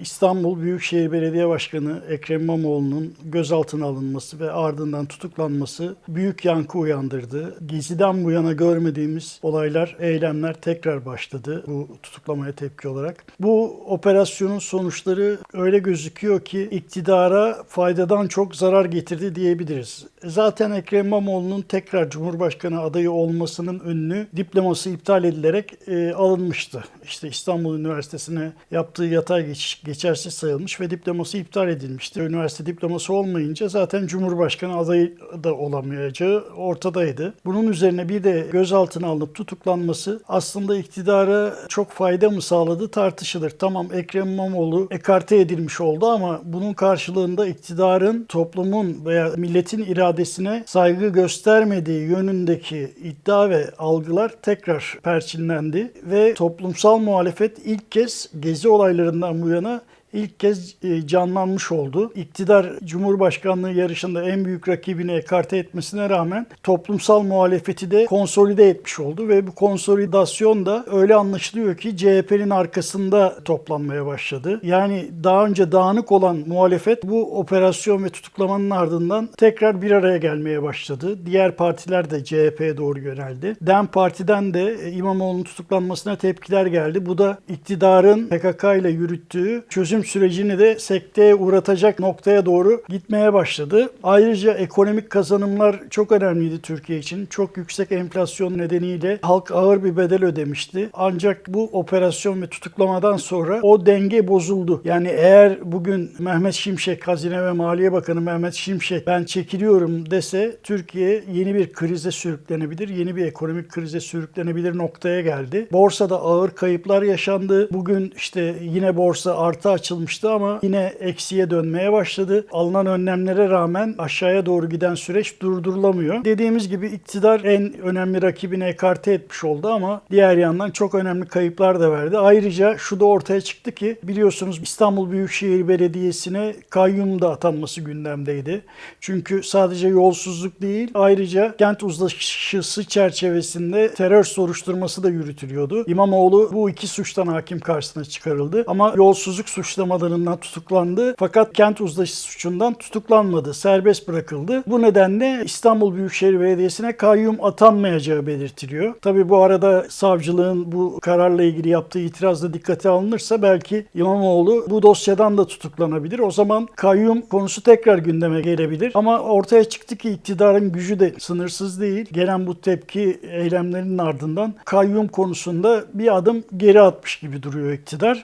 İstanbul Büyükşehir Belediye Başkanı Ekrem İmamoğlu'nun gözaltına alınması ve ardından tutuklanması büyük yankı uyandırdı. Gezi'den bu yana görmediğimiz olaylar, eylemler tekrar başladı bu tutuklamaya tepki olarak. Bu operasyonun sonuçları öyle gözüküyor ki iktidara faydadan çok zarar getirdi diyebiliriz. Zaten Ekrem İmamoğlu'nun tekrar Cumhurbaşkanı adayı olmasının önünü diploması iptal edilerek e, alınmıştı. İşte İstanbul Üniversitesi'ne yaptığı yatay geçiş geçersiz sayılmış ve diploması iptal edilmişti. Üniversite diploması olmayınca zaten Cumhurbaşkanı adayı da olamayacağı ortadaydı. Bunun üzerine bir de gözaltına alınıp tutuklanması aslında iktidara çok fayda mı sağladı tartışılır. Tamam Ekrem İmamoğlu ekarte edilmiş oldu ama bunun karşılığında iktidarın toplumun veya milletin iradesine saygı göstermediği yönündeki iddia ve algılar tekrar perçinlendi ve toplumsal muhalefet ilk kez gezi olaylarından bu yana ilk kez e, canlanmış oldu. İktidar Cumhurbaşkanlığı yarışında en büyük rakibini ekarte etmesine rağmen toplumsal muhalefeti de konsolide etmiş oldu ve bu konsolidasyon da öyle anlaşılıyor ki CHP'nin arkasında toplanmaya başladı. Yani daha önce dağınık olan muhalefet bu operasyon ve tutuklamanın ardından tekrar bir araya gelmeye başladı. Diğer partiler de CHP'ye doğru yöneldi. DEM Parti'den de e, İmamoğlu'nun tutuklanmasına tepkiler geldi. Bu da iktidarın PKK ile yürüttüğü çözüm sürecini de sekteye uğratacak noktaya doğru gitmeye başladı. Ayrıca ekonomik kazanımlar çok önemliydi Türkiye için. Çok yüksek enflasyon nedeniyle halk ağır bir bedel ödemişti. Ancak bu operasyon ve tutuklamadan sonra o denge bozuldu. Yani eğer bugün Mehmet Şimşek, Hazine ve Maliye Bakanı Mehmet Şimşek ben çekiliyorum dese Türkiye yeni bir krize sürüklenebilir. Yeni bir ekonomik krize sürüklenebilir noktaya geldi. Borsada ağır kayıplar yaşandı. Bugün işte yine borsa artı açılmıştı ama yine eksiye dönmeye başladı. Alınan önlemlere rağmen aşağıya doğru giden süreç durdurulamıyor. Dediğimiz gibi iktidar en önemli rakibini ekarte etmiş oldu ama diğer yandan çok önemli kayıplar da verdi. Ayrıca şu da ortaya çıktı ki biliyorsunuz İstanbul Büyükşehir Belediyesi'ne kayyum da atanması gündemdeydi. Çünkü sadece yolsuzluk değil ayrıca kent uzlaşısı çerçevesinde terör soruşturması da yürütülüyordu. İmamoğlu bu iki suçtan hakim karşısına çıkarıldı ama yolsuzluk suçlamalarından tutuklandı fakat kent uzlaşısı suçundan tutuklanmadı. Serbest bırakıldı. Bu nedenle İstanbul Büyükşehir Belediyesi'ne kayyum atanmayacağı belirtiliyor. Tabi bu arada savcılığın bu kararla ilgili yaptığı itiraz da dikkate alınırsa belki İmamoğlu bu dosyadan da tutuklanabilir. O zaman kayyum konusu tekrar gündeme gelebilir. Ama ortaya çıktı ki iktidarın gücü de sınırsız değil. Gelen bu tepki eylemlerinin ardından kayyum konusunda bir adım geri atmış gibi duruyor iktidar.